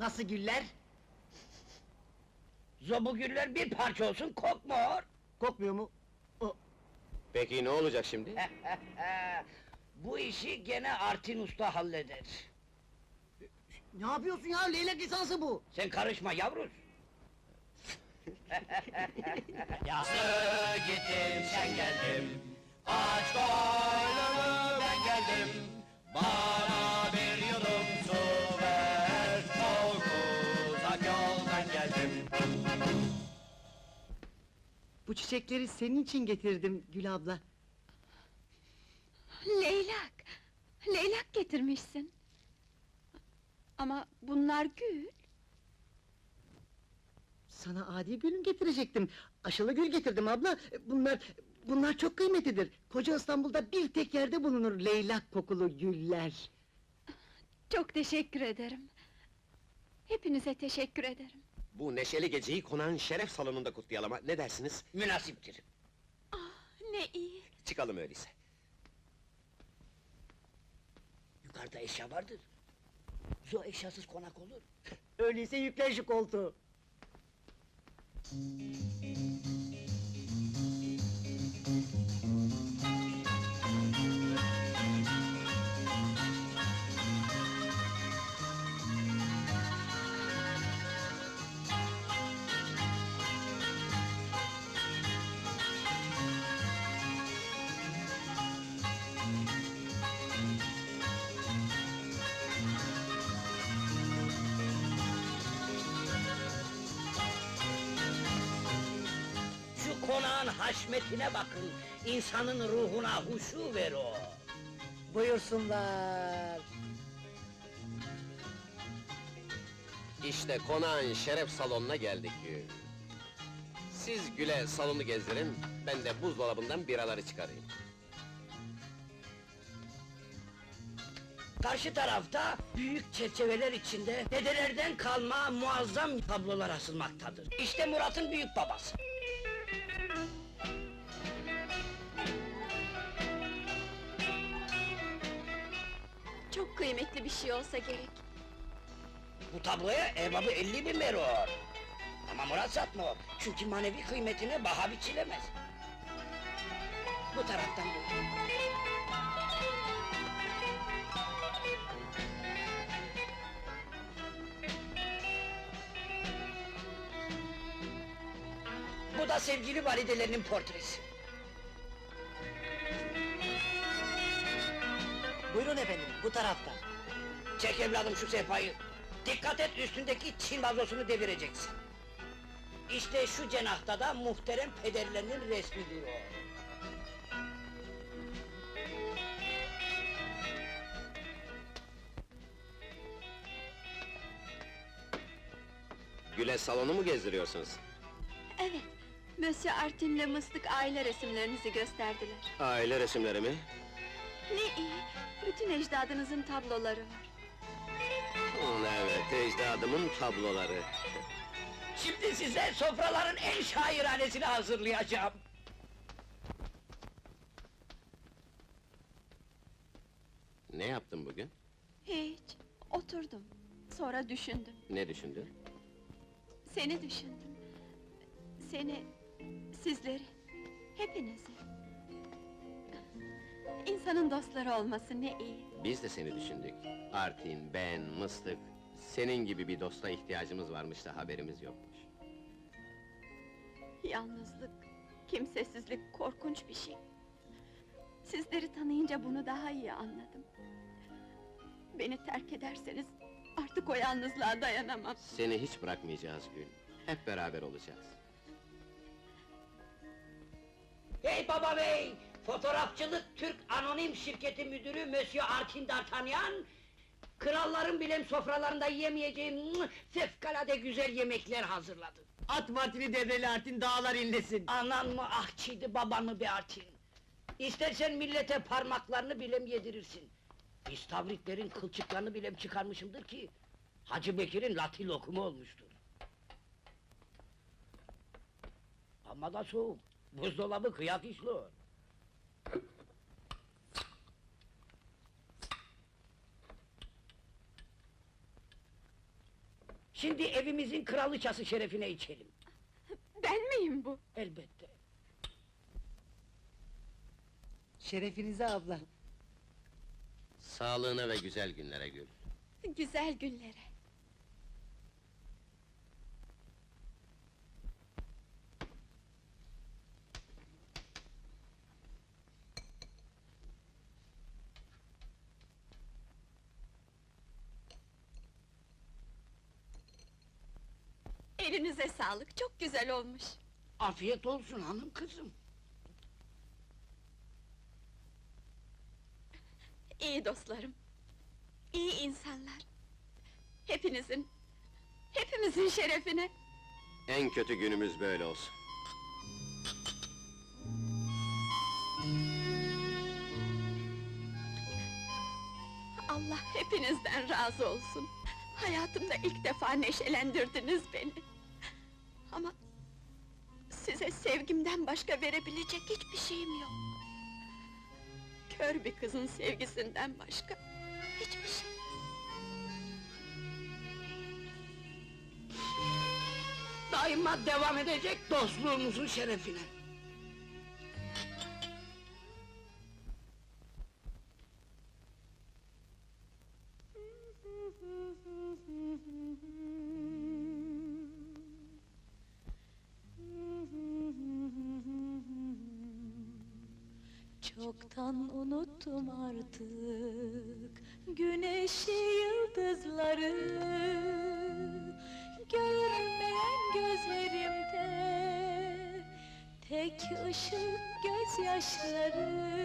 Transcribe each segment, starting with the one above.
Nasıl güller? Zobu güller bir parça olsun kokmuyor. Kokmuyor mu? O, Peki ne olacak şimdi? Bu işi gene Artin Usta halleder. ne yapıyorsun ya? Leylek lisansı bu. Sen karışma yavrus. Yastığı gittim sen geldim Aç koynumu ben geldim Bana Bu çiçekleri senin için getirdim Gül abla. Leylak! Leylak getirmişsin. Ama bunlar gül. Sana adi gülüm getirecektim. Aşılı gül getirdim abla. Bunlar bunlar çok kıymetlidir. Koca İstanbul'da bir tek yerde bulunur leylak kokulu güller. Çok teşekkür ederim. Hepinize teşekkür ederim. Bu neşeli geceyi konağın şeref salonunda kutlayalım ha, ne dersiniz? Münasiptir. Ne iyi. Çıkalım öyleyse Yukarıda eşya vardır. Zo eşyasız konak olur. Öyleyse yüklen şu koltuğu. Haşmetine bakın. İnsanın ruhuna huşu ver o. Buyursunlar. İşte konağın şeref salonuna geldik Siz Gül'e salonu gezdirin Ben de buzdolabından biraları çıkarayım Karşı tarafta büyük çerçeveler içinde dedelerden kalma muazzam tablolar asılmaktadır. İşte Murat'ın büyük babası. Kıymetli bir şey olsa gerek. Bu tabloya erbabı 50 bin veriyor. Ama Murat satmıyor. Çünkü manevi kıymetine baha biçilemez. Bu taraftan bu. Bu da sevgili validelerinin portresi. Buyurun efendim bu taraftan. Çek evladım şu sehpayı. Dikkat et üstündeki Çin vazosunu devireceksin. İşte şu cenahta da muhterem pederlerinin resmi duruyor. Gül'e salonu mu gezdiriyorsunuz? Evet, Monsieur Artin'le Mıstık aile resimlerinizi gösterdiler. Aile resimleri mi? Ne iyi, bütün ecdadınızın tabloları var. Hmm, Evet, ecdadımın tabloları Şimdi size sofraların en şairanesini hazırlayacağım. Ne yaptın bugün? Hiç, oturdum. Sonra düşündüm, Ne düşündün? seni düşündüm. Seni, sizleri, hepinizi. İnsanın dostları olması ne iyi. Biz de seni düşündük. Artin, ben, Mıstık... Senin gibi bir dosta ihtiyacımız varmış da haberimiz yokmuş. Yalnızlık, kimsesizlik korkunç bir şey. Sizleri tanıyınca bunu daha iyi anladım. Beni terk ederseniz artık o yalnızlığa dayanamam. Seni hiç bırakmayacağız Gül. Hep beraber olacağız. Hey baba bey! Fotoğrafçılık Türk Anonim Şirketi Müdürü Monsieur Artin D'Artagnan... ...kralların bilem sofralarında yiyemeyeceğim fevkalade güzel yemekler hazırladı. At matini devreli Artin dağlar inlesin. Anan mı ahçıydı, baban mı be Artin? İstersen millete parmaklarını bilem yedirirsin. İstavritlerin kılçıklarını bilem çıkarmışımdır ki... ...Hacı Bekir'in latin lokumu olmuştur. Ama da soğuk, buzdolabı kıyak işliyor. Şimdi evimizin kralıçası şerefine içelim. Ben miyim bu? Elbette. Şerefinize abla. Sağlığına ve güzel günlere Gül. Güzel günlere. Elinize sağlık, çok güzel olmuş. Afiyet olsun hanım kızım. İyi dostlarım, iyi insanlar. Hepinizin, hepimizin şerefine. En kötü günümüz böyle olsun. Allah hepinizden razı olsun. Hayatımda ilk defa neşelendirdiniz beni. Ama size sevgimden başka verebilecek hiçbir şeyim yok. Kör bir kızın sevgisinden başka hiçbir şey. Daima devam edecek dostluğumuzun şerefine. Çoktan unuttum artık güneşi yıldızları. Görmeyen gözlerimde tek ışık gözyaşları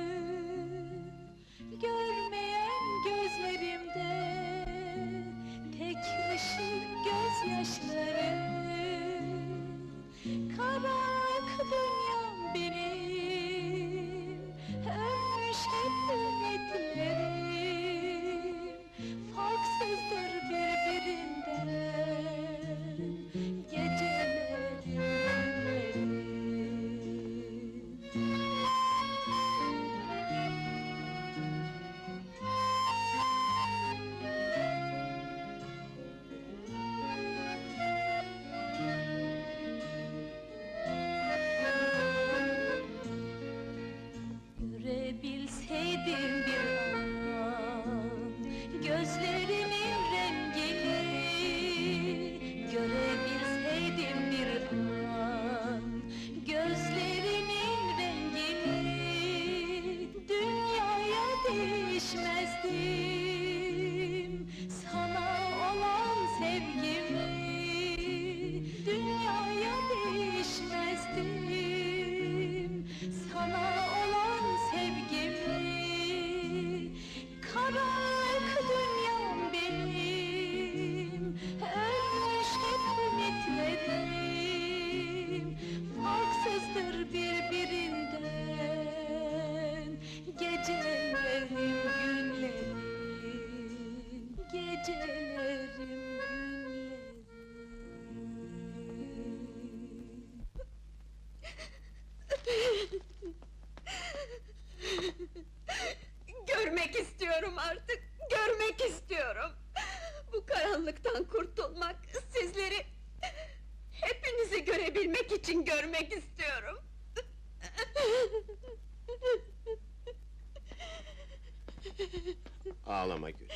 Ağlama Gül.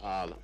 Ağlama.